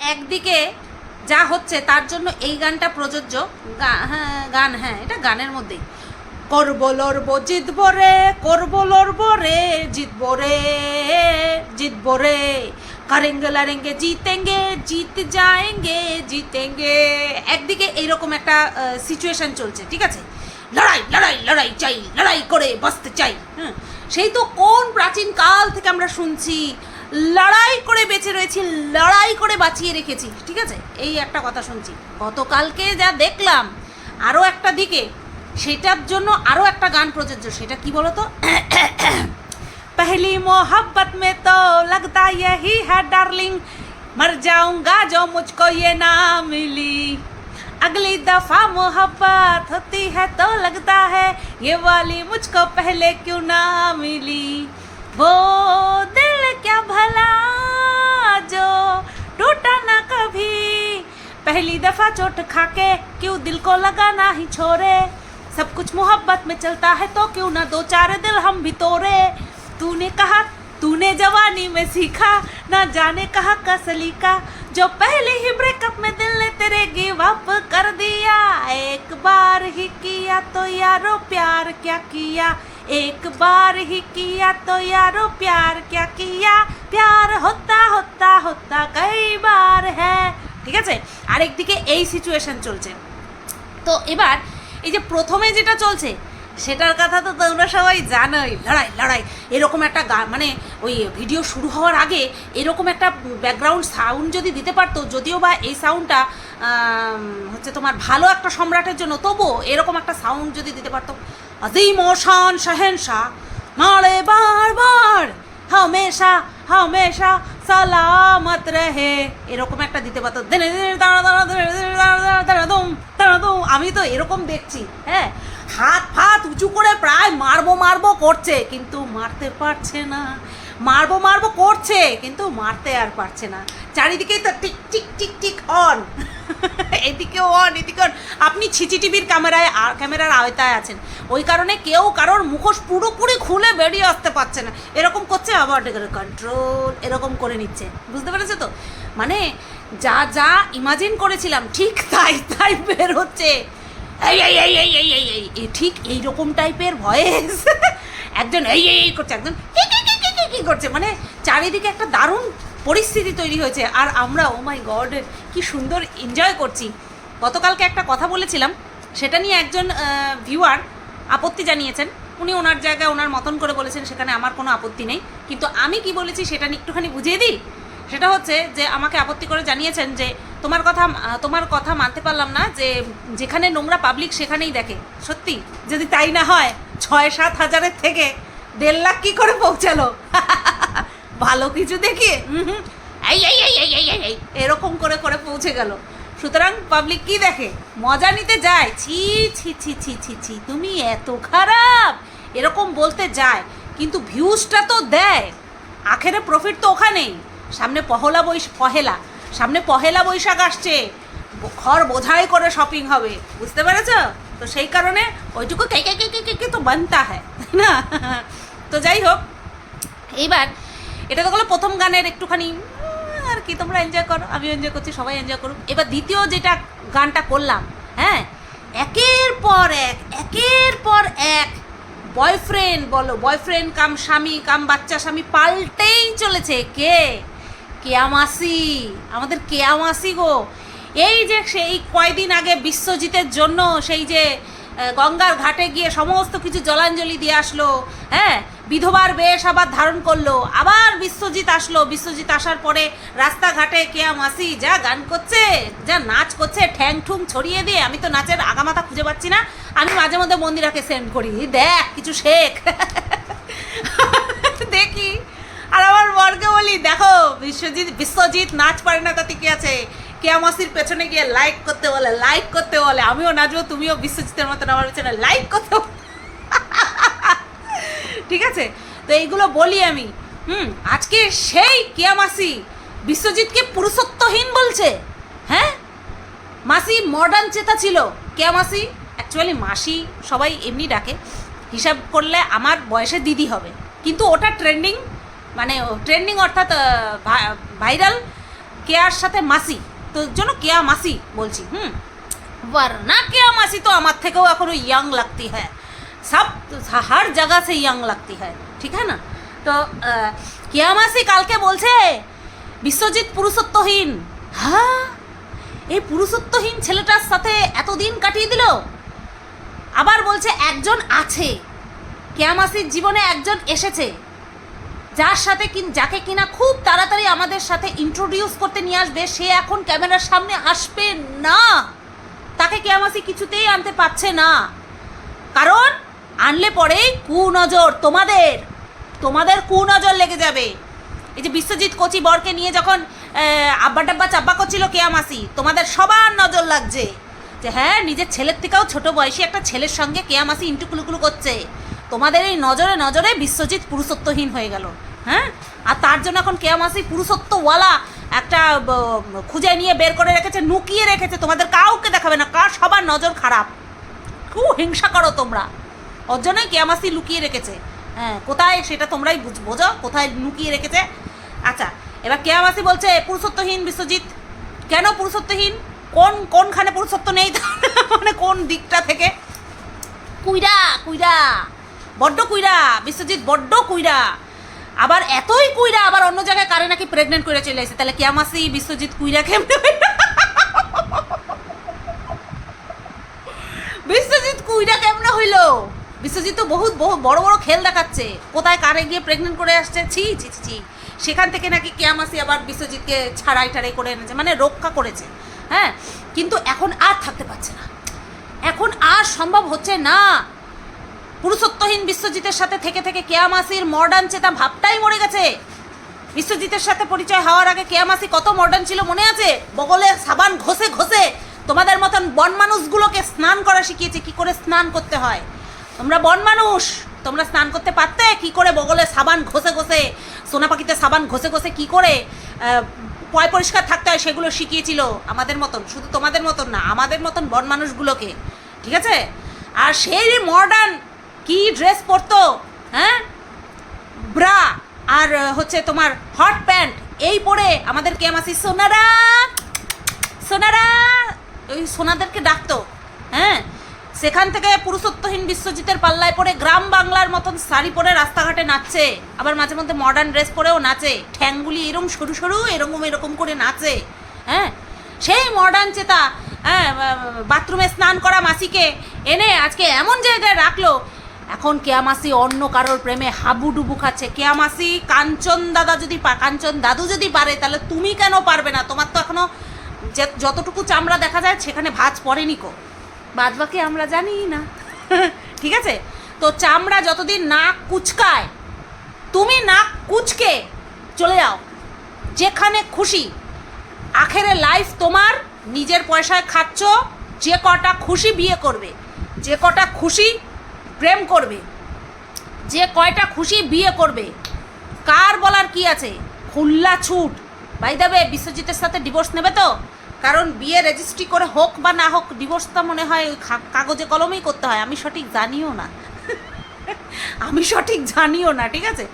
একদিকে যা হচ্ছে তার জন্য এই গানটা প্রযোজ্য। হ্যাঁ গান হ্যাঁ এটা গানের মধ্যেই। করব, লড়বো, জিতবো রে, করব, লড়বো রে, জিতবো রে জিতবো রে। কারেঙ্গে, লারেঙ্গে, জিতেঙ্গে, জিত যাएंगे জিতেঙ্গে। একদিকে এইরকম একটা সিচুয়েশন চলছে, ঠিক আছে? লড়াই লড়াই লড়াই চাই, লড়াই করে বাঁচতে চাই হ্যাঁ সেই তো কোন প্রাচীন কাল থেকে আমরা শুনছি লড়াই করে বেঁচে রয়েছি লড়াই করে বাঁচিয়ে রেখেছি ঠিক আছে এই একটা কথা শুনছি গতকালকে যা দেখলাম আরও একটা দিকে সেটার জন্য আরও একটা গান প্রযোজ্য সেটা কি বলতো पहली मोहब्बत में तो लगता यही है डार्लिंग मर जाऊंगा जो मुझको ये ना मिली अगली दफा मोहब्बत होती है तो लगता है ये वाली मुझको पहले क्यों ना मिली वो दिल क्या भला जो टूटा ना कभी? पहली दफ़ा चोट खा के क्यों दिल को लगाना ही छोड़े? सब कुछ मोहब्बत में चलता है तो क्यों ना दो चार दिल हम भी तोड़े? तूने कहा, तूने जवानी में सीखा, ना जाने कहा का सलीका, जो पहले ही ब्रेकअप में दिल ने तेरे गिव अप कर दिया, एक बार ही किया तो यारो प्यार क्या किया? एक बार ही किया तो यारो प्यार क्या किया प्यार होता होता होता कई बार है ঠিক আছে আরেকদিকে এই সিচুয়েশন চলছে তো এবার এই যে প্রথমে যেটা চলছে সেটার কথা তো তোমরা সবাই জানোই লড়াই লড়াই এরকম একটা গান মানে ওই ভিডিও শুরু হওয়ার আগে এরকম একটা ব্যাকগ্রাউন্ড সাউন্ড যদি দিতে পারতো যদিও বা এই সাউন্ডটা হচ্ছে তোমার ভালো একটা সম্রাটের জন্য তবুও এরকম একটা সাউন্ড যদি দিতে পারতো আজিম ও শান শাহেনশাহ, মারে বারবার, হামেশা হামেশা সালামত রহে। এরকম একটা দিতে পারতো। আমি তো এরকম দেখছি হ্যাঁ? হাত, ফাত উঁচু করে প্রায় মারবো মারবো করছে, কিন্তু মারতে পারছে না। মারবো মারবো করছে, কিন্তু মারতে আর পারছে না। চারিদিকে তো tick tick tick tick on. এদিকে অন এদিকে অন। আপনি ছিচিটিভির ক্যামেরায়, আর ক্যামেরার আওতায় আছেন। ওই কারণে কেউ কারোর মুখোশ পুরোপুরি খুলে বেরিয়ে আসতে পারছে না। এরকম করছে আবার কন্ট্রোল এরকম করে নিচ্ছে। বুঝতে পেরেছ তো? মানে যা যা ইমাজিন করেছিলাম, ঠিক তাই তাই বের হচ্ছে। এই এই এই এই এই এই এই ঠিক এইরকম টাইপের ভয়েস একজন এই এই করছে, একজন কি করছে? মানে চারিদিকে একটা দারুণ পরিস্থিতি তৈরি হয়েছে। আর আমরা ও মাই গড কি সুন্দর এনজয় করছি। গতকালকে একটা কথা বলেছিলাম, সেটা নিয়ে একজন ভিউয়ার আপত্তি জানিয়েছেন। উনি ওনার জায়গায় ওনার মতন করে বলেছেন, সেখানে আমার কোনো আপত্তি নেই। কিন্তু আমি কি বলেছি সেটা একটুখানি বুঝিয়ে দিই? সেটা হচ্ছে যে আমাকে আপত্তি করে জানিয়েছেন যে তোমার কথা তোমার কথা মানতে পারলাম না যে যেখানে নোংরা পাবলিক সেখানেই দেখে। সত্যি? যদি তাই না হয়, ছয় সাত হাজারের থেকে দেড় লাখ কী করে পৌঁছালো? ভালো কিছু দেখিয়ে? এই এই এই এই, এরকম করে করে পৌঁছে গেল। সুতরাং পাবলিক কি দেখে? মজা নিতে যায়। ছি ছি ছি ছি ছি ছি, তুমি এত খারাপ। এরকম বলতে যায়, কিন্তু ভিউজটা তো দেয়। আখেরে প্রফিট তো ওখানেই। সামনে পহলা বৈশ, পহেলা। সামনে পহেলা বৈশাখ আসছে। ঘর বোঝাই করে শপিং হবে। বুঝতে পেরেছ? তো সেই কারণে ওইটুকু কে কে কে কে কে তো বানতা হয় না? তো যাই হোক, এইবার এটা তো হলো প্রথম গানের একটুখানি আর কি, তোমরা এনজয় করো, আমিও এনজয় করছি, সবাই এনজয় করুক। এবার দ্বিতীয় যেটা গানটা করলাম হ্যাঁ? একের পর এক, একের পর এক বয়ফ্রেন্ড বলো বয়ফ্রেন্ড কাম স্বামী, কাম বাচ্চা স্বামী পাল্টেই চলেছে। কে? কেয়ামাসি আমাদের কেয়ামাসি গো? এই যে সেই কয়দিন আগে বিশ্বজিতের জন্য সেই যে গঙ্গার ঘাটে গিয়ে সমস্ত কিছু জলাঞ্জলি দিয়ে আসলো হ্যাঁ? বিধবার বেশ আবার ধারণ করল। আবার বিশ্বজিৎ আসলো। বিশ্বজিৎ আসার পরে রাস্তাঘাটে কেয়া মাসি যা গান করছে, যা নাচ করছে ঠ্যাং ঠুং ছড়িয়ে দিয়ে আমি তো নাচের আগামাথা খুঁজে পাচ্ছি না। আমি মাঝে মধ্যে মন্দিরাকে সেন্ড করি। দেখ, কিছু শেখ। দেখি। আর আমার বরকে বলি, দেখো, বিশ্বজিৎ বিশ্বজিৎ নাচ পারে না তাতে কি আছে। কেয়ামাসির পেছনে গিয়ে লাইক করতে বলে লাইক করতে বলে। আমিও নাচবো, তুমিও বিশ্বজিতের মতন আমার পেছনে লাইক করতে বলো। ঠিক আছে? তো এইগুলো বলি আমি। হুম, আজকে সেই কেয়া মাসি বিশ্বজিৎকে পুরুষত্বহীন বলছে। হ্যাঁ? মাসি মডার্ন চেতা ছিল। কেয়া মাসি অ্যাকচুয়ালি মাসি সবাই এমনি ডাকে। হিসাব করলে আমার বয়সে দিদি হবে। কিন্তু ওটা ট্রেন্ডিং মানে ট্রেন্ডিং অর্থাৎ ভাইরাল কেয়ার সাথে মাসি। তো জন্য কেয়া মাসি বলছি। হুম? না কেয়া মাসি তো আমার থেকেও এখনও ইয়াং লাগতি হ্যাঁ। সব हर जगह से यंग लगती है ठीक है ना তো আহ, কেয়া মাসি কালকে বলছে বিশ্বজিৎ পুরুষত্বহীন হ্যাঁ এই পুরুষত্বহীন ছেলেটার সাথে এতদিন কাটিয়ে দিল আবার বলছে একজন আছে কেয়ামাসির জীবনে একজন এসেছে যার সাথে কিন যাকে কিনা খুব তাড়াতাড়ি আমাদের সাথে ইন্ট্রোডিউস করতে নিয়ে আসবে সে এখন ক্যামেরার সামনে আসবে না তাকে কেয়ামাসি কিছুতেই আনতে পারছে না কারণ আনলে পরেই কুনজর তোমাদের। তোমাদের কুনজর লেগে যাবে। এই যে বিশ্বজিৎ কোচি বরকে নিয়ে যখন আব্বা ডাব্বা চাব্বা করছিল কেয়ামাসি তোমাদের সবার নজর লাগছে। যে হ্যাঁ নিজের ছেলের থেকেও ছোট বয়সী একটা ছেলের সঙ্গে কেয়ামাসি ইন্টু কুলুকুলু করছে। তোমাদের এই নজরে নজরে বিশ্বজিৎ পুরুষত্বহীন হয়ে গেল। হ্যাঁ? আর তার জন্য এখন কেয়ামাসি পুরুষত্বওয়ালা একটা খুঁজে নিয়ে বের করে রেখেছে লুকিয়ে রেখেছে। তোমাদের কাউকে দেখাবে না, কার সবার নজর খারাপ। খুব হিংসা করো তোমরা। ওর কেয়ামাসি লুকিয়ে রেখেছে। হ্যাঁ কোথায় সেটা তোমরাই বুঝ- কোথায় লুকিয়ে রেখেছে। আচ্ছা এবার কেয়ামাসি বলছে, পুরুষত্বহীন বিশ্বজিৎ। কেন পুরুষত্বহীন? কোন, কোনখানে পুরুষত্ব নেই? মানে কোন দিকটা থেকে? কুইরা কুইরা। বড্ড কুইরা, বিশ্বজিৎ বড্ড কুইরা। আবার এতই কুইরা আবার অন্য জায়গায় কারে নাকি প্রেগনেন্ট করে চলে এসেছে। তাহলে কেয়ামাসি, বিশ্বজিৎ কুইরা কেমনে? বিশ্বজিৎ কুইরা কেমনে হইল? বিশ্বজিৎ তো বহুত বহু বড় বড় খেল দেখাচ্ছে। কোথায় কারে গিয়ে প্রেগনেন্ট করে আসছে? ছি ছি ছি, সেখান থেকে নাকি কেয়ামাসি আবার বিশ্বজিৎকে ছাড়াই টাড়াই করে এনেছে? মানে রক্ষা করেছে। হ্যাঁ? কিন্তু এখন আর থাকতে পারছে না। এখন আর সম্ভব হচ্ছে না। পুরুষত্বহীন বিশ্বজিতের সাথে থেকে থেকে কেয়ামাসির মডার্ন চেতা ভাবটাই মরে গেছে। বিশ্বজিতের সাথে পরিচয় হওয়ার আগে কেয়ামাসি কত মডার্ন ছিল মনে আছে? বগলে সাবান ঘষে ঘষে তোমাদের মতন বন মানুষগুলোকে স্নান করা শিখিয়েছে। কি করে স্নান করতে হয়? তোমরা বন মানুষ। তোমরা স্নান করতে পারতে? কি করে বগলে সাবান ঘষে ঘষে, সোনা পাখিতে সাবান ঘষে ঘষে কি করে পয় পরিষ্কার থাকতে হয় সেগুলো শিখিয়েছিল আমাদের মতন? শুধু তোমাদের মতন না, আমাদের মতন বন মানুষগুলোকে। ঠিক আছে? আর সেই মডার্ন কি ড্রেস পরতো? হ্যাঁ? ব্রা আর হচ্ছে তোমার হট প্যান্ট এই পরে আমাদের কে কেমাসি সোনারা! সোনারা! ওই সোনাদেরকে ডাকতো। হ্যাঁ? সেখান থেকে পুরুষত্বহীন বিশ্বজিতের পাল্লায় পরে গ্রাম বাংলার মতন শাড়ি পরে রাস্তাঘাটে নাচছে আবার মাঝে মধ্যে মডার্ন ড্রেস পরেও নাচে। ঠ্যাংগুলি এরকম সরু সরু, এরকম এরকম করে নাচে। হ্যাঁ? সেই মডার্ন চেতা হ্যাঁ বাথরুমে স্নান করা মাসিকে এনে আজকে এমন জায়গায় রাখল। এখন কেয়ামাসি অন্য কারোর প্রেমে হাবুডুবু খাচ্ছে। কেয়ামাসি, কাঞ্চন দাদা যদি কাঞ্চন দাদু যদি পারে, তাহলে তুমি কেন পারবে না? তোমার তো এখনও যে- যতটুকু চামড়া দেখা যায়, সেখানে ভাঁজ পড়েনি কো। বাদ বাকি আমরা জানি না। ঠিক আছে? তো চামড়া যতদিন নাক কুচকায়, তুমি নাক কুচকে চলে যাও। যেখানে খুশি। আখেরে লাইফ তোমার, নিজের পয়সায় খাচ্ছ, যে কটা খুশি বিয়ে করবে। যে কটা খুশি প্রেম করবে। যে কয়টা খুশি বিয়ে করবে। কার বলার কি আছে? খুল্লা ছুট। দেবে বিশ্বজিতের সাথে ডিভোর্স নেবে তো? কারণ বিয়ে রেজিস্ট্রি করে হোক বা না হোক ডিভোর্সটা মনে হয় ওই কাগজে কলমেই করতে হয়। আমি সঠিক জানিও না। আমি সঠিক জানিও না, ঠিক আছে?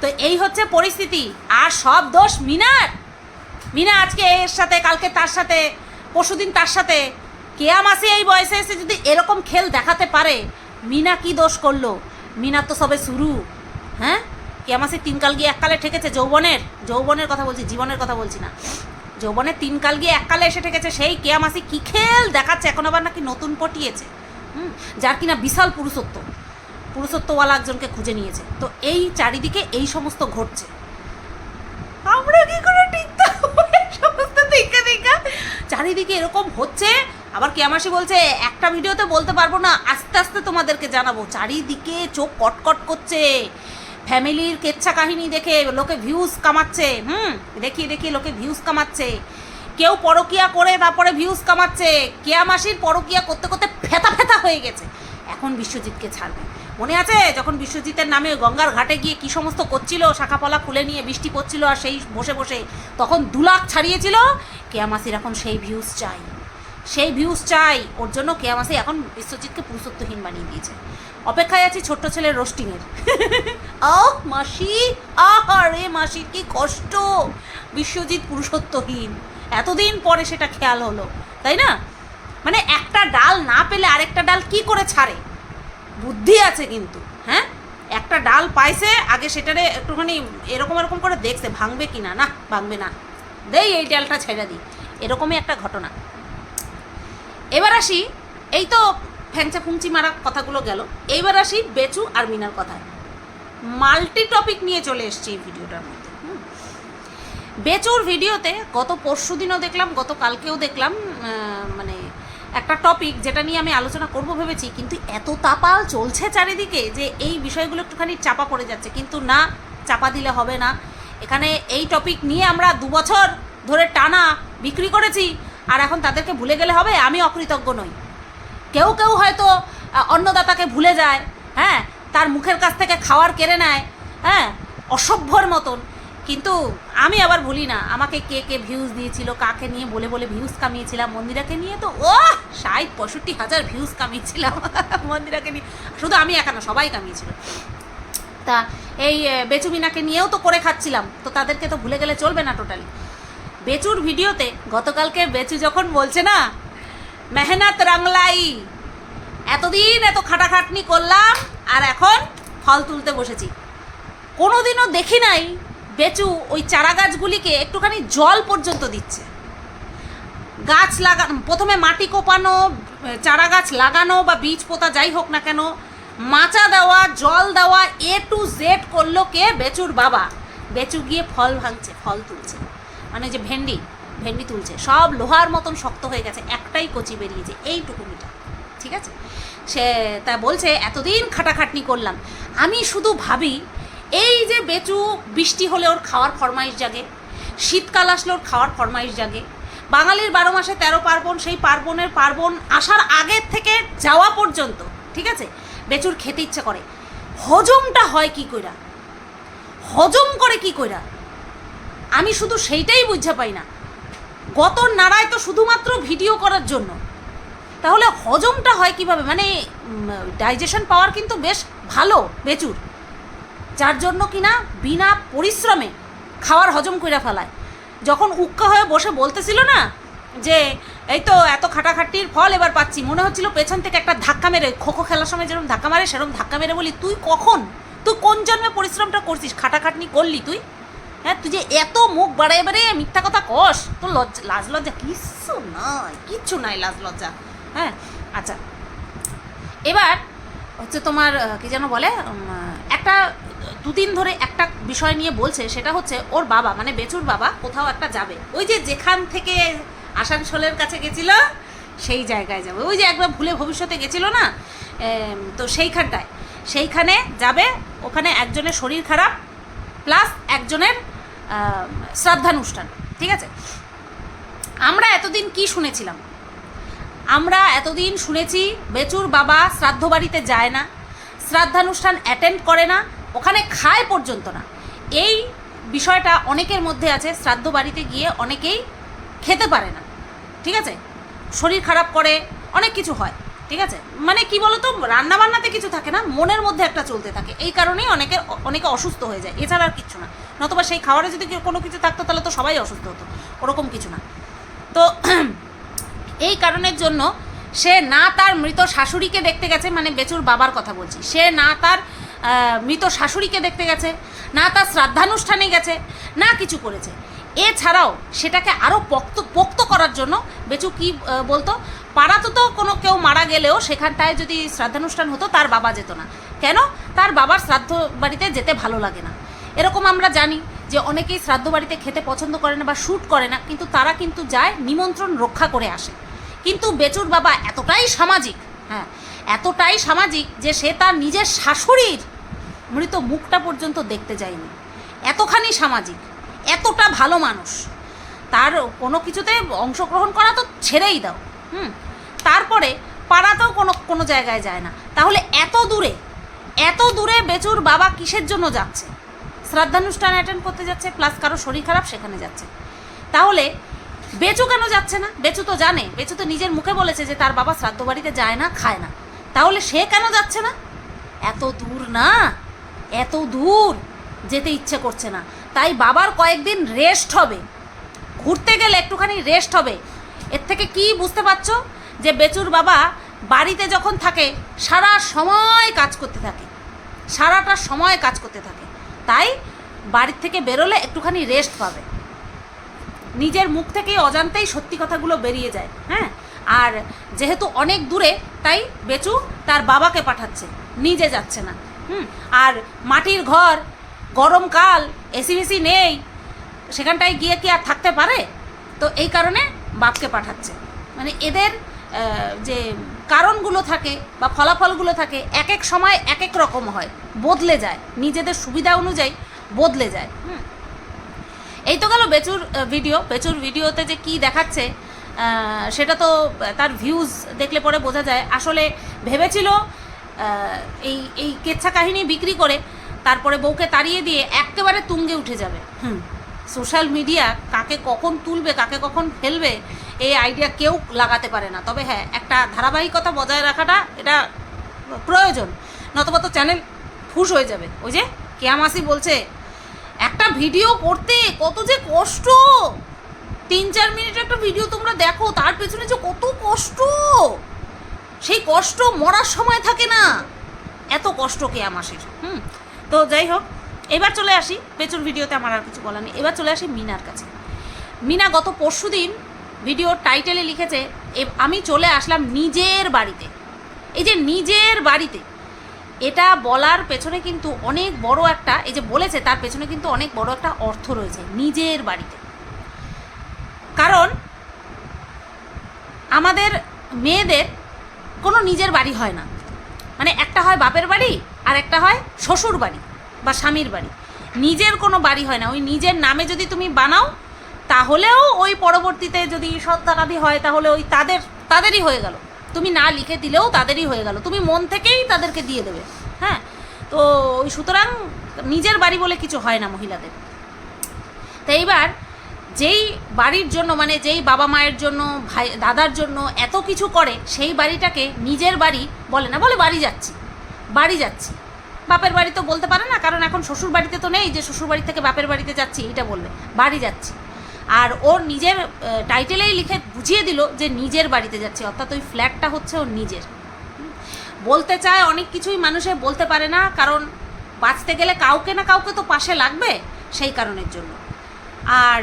তো এই হচ্ছে পরিস্থিতি। আর সব দোষ মিনার। মিনা আজকে এর সাথে, কালকে তার সাথে, পরশুদিন তার সাথে। কেয়া মাসে এই বয়সে এসে যদি এরকম খেল দেখাতে পারে, মিনা কি দোষ করল? মিনা তো সবে শুরু হ্যাঁ? কেয়া মাসে তিনকাল গিয়ে এককালে ঠেকেছে, যৌবনের। যৌবনের কথা বলছি, জীবনের কথা বলছি না। যৌবনের তিনকাল গিয়ে এককালে এসে ঠেকেছে, সেই কেয়া মাসি কি খেল দেখাচ্ছে? এখন আবার নাকি নতুন পটিয়েছে। হুম, যার কিনা বিশাল পুরুষত্ব। পুরুষত্বওয়ালা একজনকে খুঁজে নিয়েছে। তো এই চারিদিকে এই সমস্ত ঘটছে। আমরা কি করে চারিদিকে এরকম হচ্ছে? আবার কেমাসি বলছে, একটা ভিডিওতে বলতে পারব না, আস্তে আস্তে তোমাদেরকে জানাব। চারিদিকে চোখ কটকট করছে। ফ্যামিলির কেচ্ছা কাহিনী দেখে লোকে ভিউজ কামাচ্ছে, হুম, দেখিয়ে দেখিয়ে লোকে ভিউজ কামাচ্ছে। কেউ পরকিয়া করে তারপরে ভিউজ কামাচ্ছে কেয়া মাসির পরকিয়া করতে করতে ফেতা ফেতা হয়ে গেছে। এখন বিশ্বজিৎকে ছাড়বে। মনে আছে যখন বিশ্বজিতের নামে গঙ্গার ঘাটে গিয়ে কি সমস্ত করছিল, শাখাপলা খুলে নিয়ে বৃষ্টি পড়ছিল আর সেই বসে বসে তখন দু লাখ ছাড়িয়েছিল, কেয়ামাসির এখন সেই ভিউজ চাই। সেই ভিউজ চাই, ওর জন্য কেয়ামাসি এখন বিশ্বজিৎকে পুরুষত্বহীন বানিয়ে দিয়েছে। অপেক্ষায় আছি ছোট্ট ছেলের রোস্টিংয়ের আহ, মাসি, আহ রে মাসির কি কষ্ট। বিশ্বজিৎ পুরুষত্বহীন। এতদিন পরে সেটা খেয়াল হলো, তাই না? মানে একটা ডাল না পেলে আরেকটা ডাল কি করে ছাড়ে? বুদ্ধি আছে কিন্তু হ্যাঁ? একটা ডাল পাইছে, আগে সেটারে একটুখানি এরকম এরকম করে দেখছে, ভাঙবে কি না না, ভাঙবে না। দেই এই ডালটা ছেড়ে দিই। এরকমই একটা ঘটনা। এবার আসি, এই তো ফ্যাংচা ফুংচি মারা কথাগুলো গেল। এইবার আসি বেচু আর মিনার কথায়। মাল্টি টপিক নিয়ে চলে এসেছি এই ভিডিওটার মধ্যে বেচুর ভিডিওতে গত পরশু দিনও দেখলাম, গত কালকেও দেখলাম মানে একটা টপিক যেটা নিয়ে আমি আলোচনা করব ভেবেছি, কিন্তু এত তাপাল চলছে চারিদিকে যে এই বিষয়গুলো একটুখানি চাপা পড়ে যাচ্ছে। কিন্তু না, চাপা দিলে হবে না। এখানে এই টপিক নিয়ে আমরা দু বছর ধরে টানা বিক্রি করেছি, আর এখন তাদেরকে ভুলে গেলে হবে, আমি অকৃতজ্ঞ নই। কেউ কেউ হয়তো অন্নদাতাকে ভুলে যায় হ্যাঁ? তার মুখের কাছ থেকে খাওয়ার কেড়ে নেয় হ্যাঁ? অসভ্যর মতন। কিন্তু আমি আবার ভুলি না, আমাকে কে কে ভিউজ দিয়েছিল, কাকে নিয়ে বলে বলে ভিউজ কামিয়েছিলাম, মন্দিরাকে নিয়ে তো ও ষাট, পঁয়ষট্টি হাজার ভিউজ কামিয়েছিলাম, মন্দিরাকে নিয়ে। শুধু আমি একা না, সবাই কামিয়েছিল। তা এই বেচুমিনাকে নিয়েও তো করে খাচ্ছিলাম, তো তাদেরকে তো ভুলে গেলে চলবে না টোটালি বেচুর ভিডিওতে গতকালকে বেচু যখন বলছে না মেহনত রাংলাই। এতদিন এত খাটাখাটনি করলাম, আর এখন ফল তুলতে বসেছি। কোনোদিনও দেখি নাই বেচু ওই চারা গাছগুলিকে একটুখানি জল পর্যন্ত দিচ্ছে। গাছ লাগানো প্রথমে মাটি কোপানো চারা গাছ লাগানো বা বীজ পোতা যাই হোক না কেন, মাচা দেওয়া, জল দেওয়া এ টু জেড করল কে? বেচুর বাবা। বেচু গিয়ে ফল ভাঙছে, ফল তুলছে। মানে যে ভেন্ডি। ভেন্ডি তুলছে। সব লোহার মতন শক্ত হয়ে গেছে, একটাই কচি বেরিয়েছে এইটুকুনিটা ঠিক আছে? সে তা বলছে, এতদিন খাটাখাটনি করলাম। আমি শুধু ভাবি, এই যে বেচু, বৃষ্টি হলে ওর খাওয়ার ফরমাইশ জাগে, শীতকাল আসলে ওর খাওয়ার ফরমাইশ জাগে। বাঙালির বারো মাসে তেরো পার্বণ, সেই পার্বণের পার্বণ আসার আগের থেকে যাওয়া পর্যন্ত, ঠিক আছে? বেচুর খেতে ইচ্ছে করে। হজমটা হয় কি কইরা? হজম করে কি কইরা? আমি শুধু সেইটাই বুঝতে পাই না। গত নাড়ায় তো শুধুমাত্র ভিডিও করার জন্য। তাহলে হজমটা হয় কীভাবে? মানে ডাইজেশন পাওয়ার কিন্তু বেশ ভালো, বেচুর। যার জন্য কিনা বিনা পরিশ্রমে খাওয়ার হজম কইরা ফেলায়। যখন উক্কা হয়ে বসে বলতেছিল না যে, এই তো এত খাটাখাটির ফল এবার পাচ্ছি। মনে হচ্ছিল পেছন থেকে একটা ধাক্কা মেরে, খোখো খেলার সময় যেরকম ধাক্কা মারে, সেরকম ধাক্কা মেরে বলি, তুই কখন? তুই কোন জন্মে পরিশ্রমটা করছিস? খাটাখাটনি করলি তুই? হ্যাঁ তুই যে এত মুখ বাড়াই বাড়ে মিথ্যা কথা কস, তোর লজ্জা, লাজ লজ্জা কিচ্ছু নাই কিচ্ছু নাই লাজ লজ্জা হ্যাঁ? আচ্ছা এবার হচ্ছে তোমার কি যেন বলে একটা, দুদিন ধরে একটা বিষয় নিয়ে বলছে, সেটা হচ্ছে ওর বাবা মানে বেচুর বাবা, কোথাও একটা যাবে। ওই যে যেখান থেকে আসানসোলের কাছে গেছিল, সেই জায়গায় যাবে। ওই যে একবার ভুলে ভবিষ্যতে গেছিল না তো সেইখানটায়। সেইখানে যাবে, ওখানে একজনের শরীর খারাপ, প্লাস একজনের শ্রাদ্ধানুষ্ঠান, ঠিক আছে? আমরা এতদিন কি শুনেছিলাম? আমরা এতদিন শুনেছি বেচুর বাবা শ্রাদ্ধ বাড়িতে যায় না, শ্রাদ্ধানুষ্ঠান অ্যাটেন্ড করে না, ওখানে খায় পর্যন্ত না। এই বিষয়টা অনেকের মধ্যে আছে, শ্রাদ্ধ বাড়িতে গিয়ে অনেকেই খেতে পারে না, ঠিক আছে? শরীর খারাপ করে, অনেক কিছু হয়। ঠিক আছে? মানে কি বলতো রান্না বান্নাতে কিছু থাকে না, মনের মধ্যে একটা চলতে থাকে। এই কারণেই অনেকে অনেকে অসুস্থ হয়ে যায়। এছাড়া আর কিচ্ছু না। নতুবা সেই খাবারে যদি কোনো কিছু থাকতো, তাহলে তো সবাই অসুস্থ হতো। ওরকম কিছু না। তো এই কারণের জন্য সে না তার মৃত শাশুড়িকে দেখতে গেছে মানে বেচুর বাবার কথা বলছি। সে না তার মৃত শাশুড়িকে দেখতে গেছে, না তার শ্রাদ্ধানুষ্ঠানে গেছে, না কিছু করেছে। এছাড়াও সেটাকে আরও পোক্ত পোক্ত করার জন্য বেচু কি বলতো পাড়াতে তো কোনো কেউ মারা গেলেও সেখানটায় যদি শ্রাদ্ধানুষ্ঠান হতো, তার বাবা যেত না। কেন? তার বাবার শ্রাদ্ধ বাড়িতে যেতে ভালো লাগে না। এরকম আমরা জানি যে অনেকেই শ্রাদ্ধ বাড়িতে খেতে পছন্দ করে না বা শ্যুট করে না, কিন্তু তারা কিন্তু যায় নিমন্ত্রণ রক্ষা করে আসে। কিন্তু বেচুর বাবা এতটাই সামাজিক হ্যাঁ এতটাই সামাজিক যে সে তার নিজের শাশুড়ির মৃত মুখটা পর্যন্ত দেখতে যায়নি। এতখানি সামাজিক, এতটা ভালো মানুষ। তার কোনো কিছুতে অংশগ্রহণ করা তো ছেড়েই দাও। হুম, তারপরে পাড়াতেও কোনো কোনো জায়গায় যায় না। তাহলে এত দূরে এত দূরে বেচুর বাবা কিসের জন্য যাচ্ছে? শ্রাদ্ধানুষ্ঠান অ্যাটেন্ড করতে যাচ্ছে প্লাস কারও শরীর খারাপ সেখানে যাচ্ছে। তাহলে বেচু কেন যাচ্ছে না? বেচু তো জানে, বেচু তো নিজের মুখে বলেছে যে তার বাবা শ্রাদ্ধ বাড়িতে যায় না, খায় না। তাহলে সে কেন যাচ্ছে না? এত দূর না, এত দূর যেতে ইচ্ছে করছে না। তাই বাবার কয়েকদিন রেস্ট হবে। ঘুরতে গেলে একটুখানি রেস্ট হবে। এর থেকে কি বুঝতে পারছ? যে বেচুর বাবা বাড়িতে যখন থাকে, সারা সময় কাজ করতে থাকে। সারাটা সময় কাজ করতে থাকে। তাই বাড়ির থেকে বেরোলে একটুখানি রেস্ট পাবে। নিজের মুখ থেকেই অজান্তেই সত্যি কথাগুলো বেরিয়ে যায় হ্যাঁ? আর যেহেতু অনেক দূরে, তাই বেচু তার বাবাকে পাঠাচ্ছে, নিজে যাচ্ছে না, হুম? আর মাটির ঘর গরমকাল এসি বেসি নেই, সেখানটায় গিয়ে কি আর থাকতে পারে? তো এই কারণে বাপকে পাঠাচ্ছে। মানে এদের যে কারণগুলো থাকে বা ফলাফলগুলো থাকে এক এক সময় এক এক রকম হয়। বদলে যায়। নিজেদের সুবিধা অনুযায়ী বদলে যায়। এই তো গেল বেচুর ভিডিও। বেচুর ভিডিওতে যে কি দেখাচ্ছে সেটা তো তার ভিউজ দেখলে পরে বোঝা যায়। আসলে ভেবেছিল এই এই কেচ্ছা কাহিনী বিক্রি করে, তারপরে বউকে তাড়িয়ে দিয়ে একেবারে তুঙ্গে উঠে যাবে। হুম। সোশ্যাল মিডিয়া কাকে কখন তুলবে, কাকে কখন ফেলবে, এই আইডিয়া কেউ লাগাতে পারে না। তবে হ্যাঁ একটা ধারাবাহিকতা বজায় রাখাটা এটা প্রয়োজন, নতবা তো চ্যানেল ফুস হয়ে যাবে। ওই যে কেয়ামাসি বলছে, একটা ভিডিও করতে কত যে কষ্ট! তিন, চার মিনিট একটা ভিডিও তোমরা দেখো, তার পেছনে যে কত কষ্ট! সেই কষ্ট মরার সময় থাকে না। এত কষ্ট কেয়ামাসির হুম? তো যাই হোক এবার চলে আসি পেচুর ভিডিওতে আমার আর কিছু বলার নেই। এবার চলে আসি মিনার কাছে। মিনা গত পরশু দিন ভিডিওর টাইটেলে লিখেছে "এ- আমি চলে আসলাম নিজের বাড়িতে। এই যে নিজের বাড়িতে, এটা বলার পেছনে কিন্তু অনেক বড় একটা, এই যে বলেছে, তার পেছনে কিন্তু অনেক বড় একটা অর্থ রয়েছে, নিজের বাড়িতে। কারণ আমাদের মেয়েদের কোনো নিজের বাড়ি হয় না। মানে একটা হয় বাপের বাড়ি, আর একটা হয় শ্বশুর বাড়ি। বা স্বামীর বাড়ি। নিজের কোনো বাড়ি হয় না। ওই নিজের নামে যদি তুমি বানাও, তাহলেও ওই পরবর্তীতে যদি সন্তানাদি হয়, তাহলে ওই তাদের, তাদেরই হয়ে গেল। তুমি না লিখে দিলেও তাদেরই হয়ে গেল। তুমি মন থেকেই তাদেরকে দিয়ে দেবে। হ্যাঁ? তো ওই সুতরাং নিজের বাড়ি বলে কিছু হয় না মহিলাদের। তো এইবার যেই বাড়ির জন্য মানে যেই বাবা মায়ের জন্য, ভাই, দাদার জন্য এত কিছু করে, সেই বাড়িটাকে নিজের বাড়ি বলে না, বলে বাড়ি যাচ্ছি। বাড়ি যাচ্ছি। বাপের বাড়ি তো বলতে পারে না, কারণ এখন শ্বশুর বাড়িতে তো নেই যে শ্বশুর বাড়ি থেকে বাপের বাড়িতে যাচ্ছি এটা বললে। বাড়ি যাচ্ছি। আর ওর নিজের টাইটেলেই লিখে বুঝিয়ে দিল যে নিজের বাড়িতে যাচ্ছে, অর্থাৎ ওই ফ্ল্যাটটা হচ্ছে ওর নিজের। বলতে চায় অনেক কিছুই মানুষে বলতে পারে না, কারণ বাঁচতে গেলে কাউকে না কাউকে তো পাশে লাগবে সেই কারণের জন্য। আর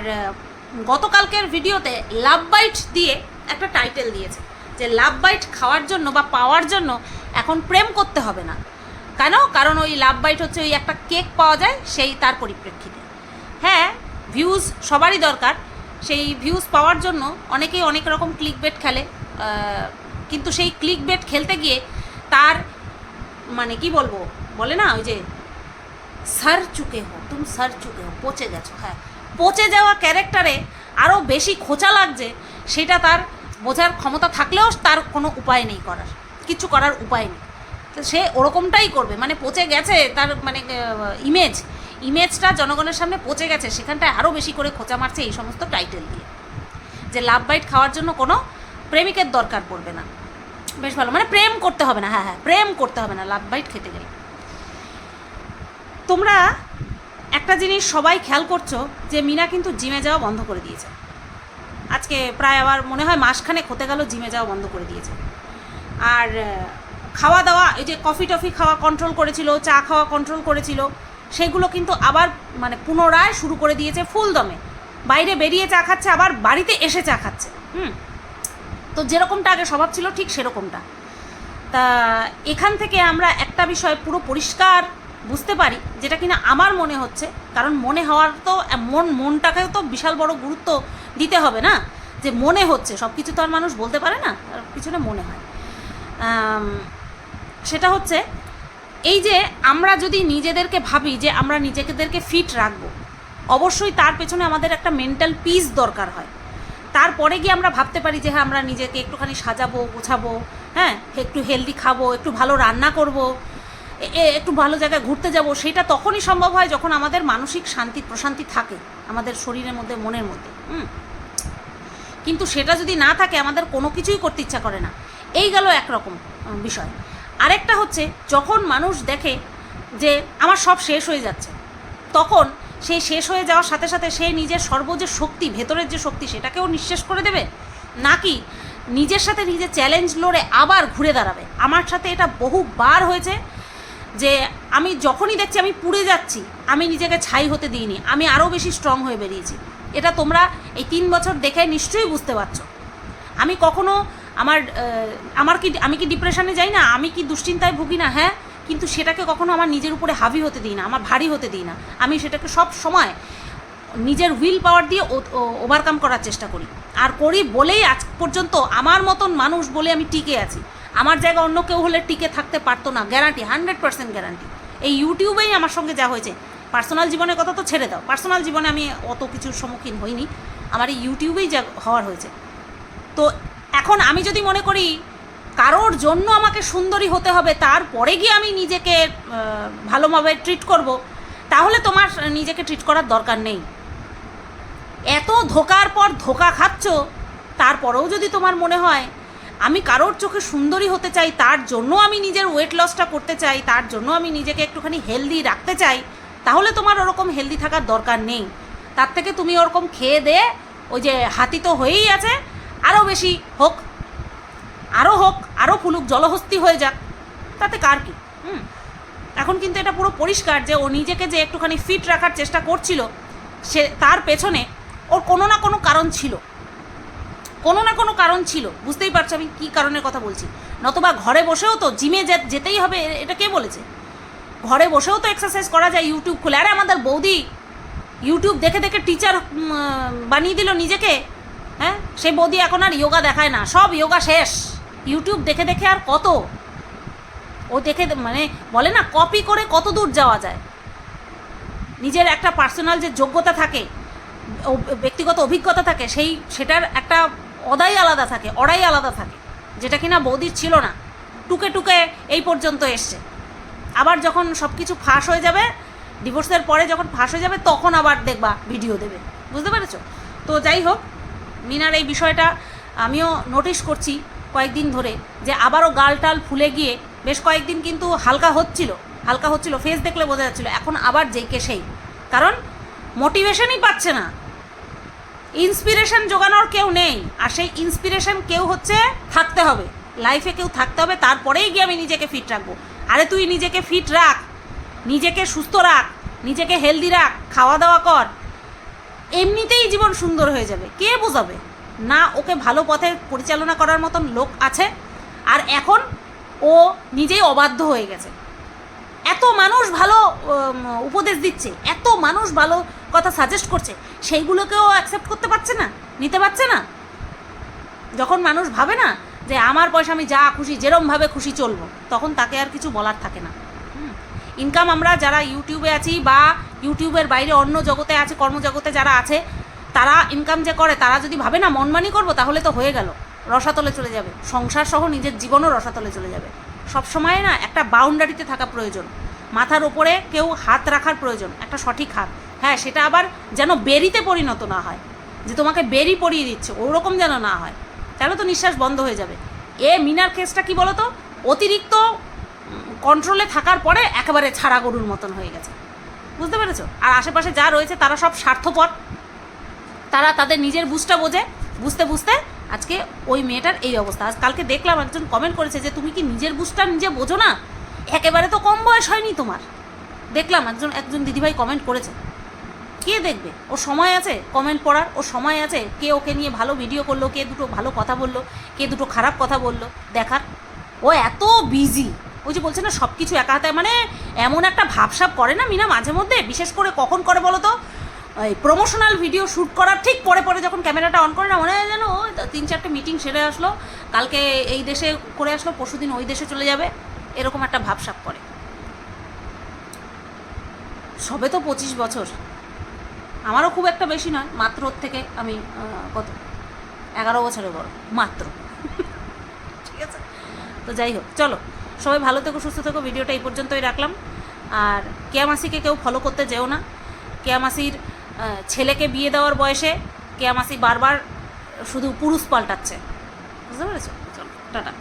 গতকালকের ভিডিওতে লাভ বাইট দিয়ে একটা টাইটেল দিয়েছে, যে লাভ বাইট খাওয়ার জন্য বা পাওয়ার জন্য এখন প্রেম করতে হবে না। কেন? কারণ ওই লাভ বাইট হচ্ছে ওই একটা কেক পাওয়া যায়, সেই তার পরিপ্রেক্ষিতে। হ্যাঁ ভিউজ সবারই দরকার। সেই ভিউজ পাওয়ার জন্য অনেকেই অনেক রকম ক্লিক বেট খেলে কিন্তু সেই ক্লিক বেট খেলতে গিয়ে তার মানে কি বলব? বলে না, ওই যে, সার চুকে হো, তুমি সার চুকে হো, পচে গেছো। হ্যাঁ পচে যাওয়া ক্যারেক্টারে আরও বেশি খোঁচা লাগছে, সেটা তার বোঝার ক্ষমতা থাকলেও তার কোনো উপায় নেই করার, কিছু করার উপায় নেই। তো সে ওরকমটাই করবে। মানে পচে গেছে তার মানে ইমেজ ইমেজটা জনগণের সামনে পচে গেছে, সেখানটায় আরও বেশি করে খোঁচা মারছে এই সমস্ত টাইটেল দিয়ে। যে লাভ বাইট খাওয়ার জন্য কোনো প্রেমিকের দরকার পড়বে না। বেশ ভালো মানে প্রেম করতে হবে না হ্যাঁ হ্যাঁ প্রেম করতে হবে না লাভ বাইট খেতে গেলে। তোমরা একটা জিনিস সবাই খেয়াল করছ, যে মিনা কিন্তু জিমে যাওয়া বন্ধ করে দিয়েছে। আজকে প্রায় আবার মনে হয় মাসখানেক হতে গেল জিমে যাওয়া বন্ধ করে দিয়েছে। আর খাওয়া দাওয়া, এই যে কফি টফি খাওয়া কন্ট্রোল করেছিল, চা খাওয়া কন্ট্রোল করেছিল, সেগুলো কিন্তু আবার মানে পুনরায় শুরু করে দিয়েছে ফুল দমে বাইরে বেরিয়ে চা খাচ্ছে, আবার বাড়িতে এসে চা খাচ্ছে। হুম? তো যেরকমটা আগে স্বভাব ছিল, ঠিক সেরকমটা। তা এখান থেকে আমরা একটা বিষয় পুরো পরিষ্কার বুঝতে পারি, যেটা কিনা আমার মনে হচ্ছে, কারণ মনে হওয়ার তো, মন মনটাকে তো বিশাল বড় গুরুত্ব দিতে হবে না? যে মনে হচ্ছে সব কিছু তো আর মানুষ বলতে পারে না তার পিছনে মনে হয়। সেটা হচ্ছে এই যে আমরা যদি নিজেদেরকে ভাবি যে আমরা নিজেদেরকে ফিট রাখব, অবশ্যই তার পেছনে আমাদের একটা মেন্টাল পিস দরকার হয়। তারপরে গিয়ে আমরা ভাবতে পারি যে হ্যাঁ আমরা নিজেকে একটুখানি সাজাবো, গোছাবো হ্যাঁ একটু হেলদি খাব, একটু ভালো রান্না করব একটু ভালো জায়গায় ঘুরতে যাব, সেটা তখনই সম্ভব হয় যখন আমাদের মানসিক শান্তি, প্রশান্তি থাকে আমাদের শরীরের মধ্যে, মনের মধ্যে, হুম? কিন্তু সেটা যদি না থাকে, আমাদের কোনো কিছুই করতে ইচ্ছা করে না। এই গেল একরকম বিষয়। আরেকটা হচ্ছে, যখন মানুষ দেখে যে আমার সব শেষ হয়ে যাচ্ছে, তখন সে শেষ হয়ে যাওয়ার সাথে সাথে সে নিজের সর্ব যে শক্তি, ভেতরের যে শক্তি, সেটাকেও নিঃশেষ করে দেবে? নাকি নিজের সাথে নিজে চ্যালেঞ্জ লড়ে আবার ঘুরে দাঁড়াবে? আমার সাথে এটা বহুবার হয়েছে যে আমি যখনই দেখছি আমি পুড়ে যাচ্ছি, আমি নিজেকে ছাই হতে দিইনি, আমি আরও বেশি স্ট্রং হয়ে বেরিয়েছি। এটা তোমরা এই তিন বছর দেখে নিশ্চয়ই বুঝতে পারছ। আমি কখনো আমার আমার কি, আমি কি ডিপ্রেশনে যাই না? আমি কি দুশ্চিন্তায় ভুগি না? হ্যাঁ কিন্তু সেটাকে কখনো আমার নিজের উপরে হাবি হতে দিই না, আমার ভারী হতে দিই না। আমি সেটাকে সব সময় নিজের হুইল পাওয়ার দিয়ে ওভারকাম করার চেষ্টা করি। আর করি বলেই আজ পর্যন্ত আমার মতন মানুষ বলে আমি টিকে আছি। আমার জায়গা অন্য কেউ হলে টিকে থাকতে পারতো না গ্যারান্টি হান্ড্রেড পার্সেন্ট গ্যারান্টি এই ইউটিউবেই আমার সঙ্গে যা হয়েছে। পার্সোনাল জীবনের কথা তো ছেড়ে দাও। পার্সোনাল জীবনে আমি অত কিছুর সম্মুখীন হইনি। আমার এই ইউটিউবেই যা হওয়ার হয়েছে। তো এখন আমি যদি মনে করি কারোর জন্য আমাকে সুন্দরী হতে হবে তারপরে গিয়ে আমি নিজেকে ভালোভাবে ট্রিট করব, তাহলে তোমার নিজেকে ট্রিট করার দরকার নেই। এত ধোকার পর ধোকা খাচ্ছ, তারপরেও যদি তোমার মনে হয় আমি কারোর চোখে সুন্দরী হতে চাই, তার জন্য আমি নিজের ওয়েট লসটা করতে চাই, তার জন্য আমি নিজেকে একটুখানি হেলদি রাখতে চাই, তাহলে তোমার ওরকম হেলদি থাকার দরকার নেই। তার থেকে তুমি ওরকম খেয়ে দে, ওই যে হাতি তো হয়েই আছে আরও বেশি হোক আরও হোক আরও ফুলুক, জলহস্তি হয়ে যাক, তাতে কার কি? হুম। এখন কিন্তু এটা পুরো পরিষ্কার যে ও নিজেকে যে একটুখানি ফিট রাখার চেষ্টা করছিল, সে তার পেছনে ওর কোনো না কোনো কারণ ছিল। কোনো না কোনো কারণ ছিল। বুঝতেই পারছ আমি কী কারণের কথা বলছি? নতবা ঘরে বসেও তো জিমে যেতেই হবে এটা কে বলেছে? ঘরে বসেও তো এক্সারসাইজ করা যায় ইউটিউব খুলে। আরে আমাদের বৌদি ইউটিউব দেখে দেখে টিচার বানিয়ে দিল নিজেকে। হ্যাঁ? সেই বৌদি এখন আর যোগা দেখায় না। সব যোগা শেষ। ইউটিউব দেখে দেখে আর কত? ও দেখে মানে বলে না কপি করে কত দূর যাওয়া যায়? নিজের একটা পার্সোনাল যে যোগ্যতা থাকে ব্যক্তিগত অভিজ্ঞতা থাকে, সেই সেটার একটা অদাই আলাদা থাকে, অড়াই আলাদা থাকে, যেটা কিনা বৌদির ছিল না। টুকে টুকে এই পর্যন্ত এসছে। আবার যখন সব কিছু ফাঁস হয়ে যাবে ডিভোর্সের পরে যখন ফাঁস হয়ে যাবে, তখন আবার দেখবা ভিডিও দেবে। বুঝতে পেরেছ? তো যাই হোক মিনার এই বিষয়টা আমিও নোটিশ করছি কয়েকদিন ধরে যে আবারও গাল টাল ফুলে গিয়ে বেশ কয়েকদিন কিন্তু হালকা হচ্ছিল হালকা হচ্ছিল ফেস দেখলে বোঝা যাচ্ছিল, এখন আবার যেকে সেই। কারণ মোটিভেশনই পাচ্ছে না। ইন্সপিরেশন জোগানোর কেউ নেই, আর সেই ইন্সপিরেশন কেউ হচ্ছে থাকতে হবে। লাইফে কেউ থাকতে হবে, তারপরেই গিয়ে আমি নিজেকে ফিট রাখব। আরে তুই নিজেকে ফিট রাখ, নিজেকে সুস্থ রাখ, নিজেকে হেলদি রাখ খাওয়া দাওয়া কর এমনিতেই জীবন সুন্দর হয়ে যাবে। কে বোঝাবে? না, ওকে ভালো পথে পরিচালনা করার মতন লোক আছে। আর এখন ও নিজেই অবাধ্য হয়ে গেছে। এত মানুষ ভালো উপদেশ দিচ্ছে। এত মানুষ ভালো কথা সাজেস্ট করছে। সেইগুলোকেও অ্যাকসেপ্ট করতে পারছে না? নিতে পারছে না? যখন মানুষ ভাবে না যে আমার পয়সা আমি যা খুশি, যেরমভাবে খুশি চলবো, তখন তাকে আর কিছু বলার থাকে না। ইনকাম আমরা যারা ইউটিউবে আছি বা ইউটিউবের বাইরে অন্য জগতে আছে, কর্মজগতে যারা আছে, তারা ইনকাম যে করে, তারা যদি ভাবে, না মনমানি করব, তাহলে তো হয়ে গেল, রসাতলে চলে যাবে। সংসার সহ নিজের জীবনও রসাতলে চলে যাবে। সব সময় না, একটা বাউন্ডারিতে থাকা প্রয়োজন। মাথার ওপরে কেউ হাত রাখার প্রয়োজন, একটা সঠিক হাত। হ্যাঁ সেটা আবার যেন বেরিতে পরিণত না হয়, যে তোমাকে বেরি পরিয়ে দিচ্ছে, ওরকম যেন না হয়। তাহলে তো নিঃশ্বাস বন্ধ হয়ে যাবে। এ মিনার কেসটা কি বলতো? অতিরিক্ত কন্ট্রোলে থাকার পরে একেবারে ছাড়া গরুর মতন হয়ে গেছে। বুঝতে পেরেছ? আর আশেপাশে যা রয়েছে তারা সব স্বার্থপর। তারা তাদের নিজের বুঝটা বোঝে, বুঝতে বুঝতে আজকে ওই মেয়েটার এই অবস্থা। আজ কালকে দেখলাম একজন কমেন্ট করেছে যে, তুমি কি নিজের বুঝটা নিজে বোঝো না? একেবারে তো কম বয়স হয়নি তোমার। দেখলাম একজন একজন দিদিভাই কমেন্ট করেছে। কে দেখবে? ও সময় আছে কমেন্ট পড়ার, ও সময় আছে কে ওকে নিয়ে ভালো ভিডিও করল, কে দুটো ভালো কথা বলল, কে দুটো খারাপ কথা বলল, দেখার। ও এত বিজি ওই যে বলছে না সব কিছু একা হাতে মানে এমন একটা ভাবসাব করে না মিনা মাঝে মধ্যে? বিশেষ করে কখন করে বলো তো? ওই প্রমোশনাল ভিডিও শ্যুট করার ঠিক পরে পরে যখন ক্যামেরাটা অন করে না, মনে হয় যেন তিন চারটে মিটিং সেরে আসলো। কালকে এই দেশে করে আসলো, পরশুদিন ওই দেশে চলে যাবে। এরকম একটা ভাবসাব করে। সবে তো পঁচিশ বছর। আমারও খুব একটা বেশি নয়, মাত্র থেকে আমি কত? এগারো বছরের বড়, মাত্র। ঠিক আছে? তো যাই হোক, চলো। সবাই ভালো থেকো, সুস্থ থেকো। ভিডিওটা এই পর্যন্তই রাখলাম। আর কেয়ামাসিকে কেউ ফলো করতে যেও না। কেয়ামাসির মাসির ছেলেকে বিয়ে দেওয়ার বয়সে কেয়ামাসি বারবার শুধু পুরুষ পাল্টাচ্ছে। বুঝতে পেরেছ? চলো, টাটা।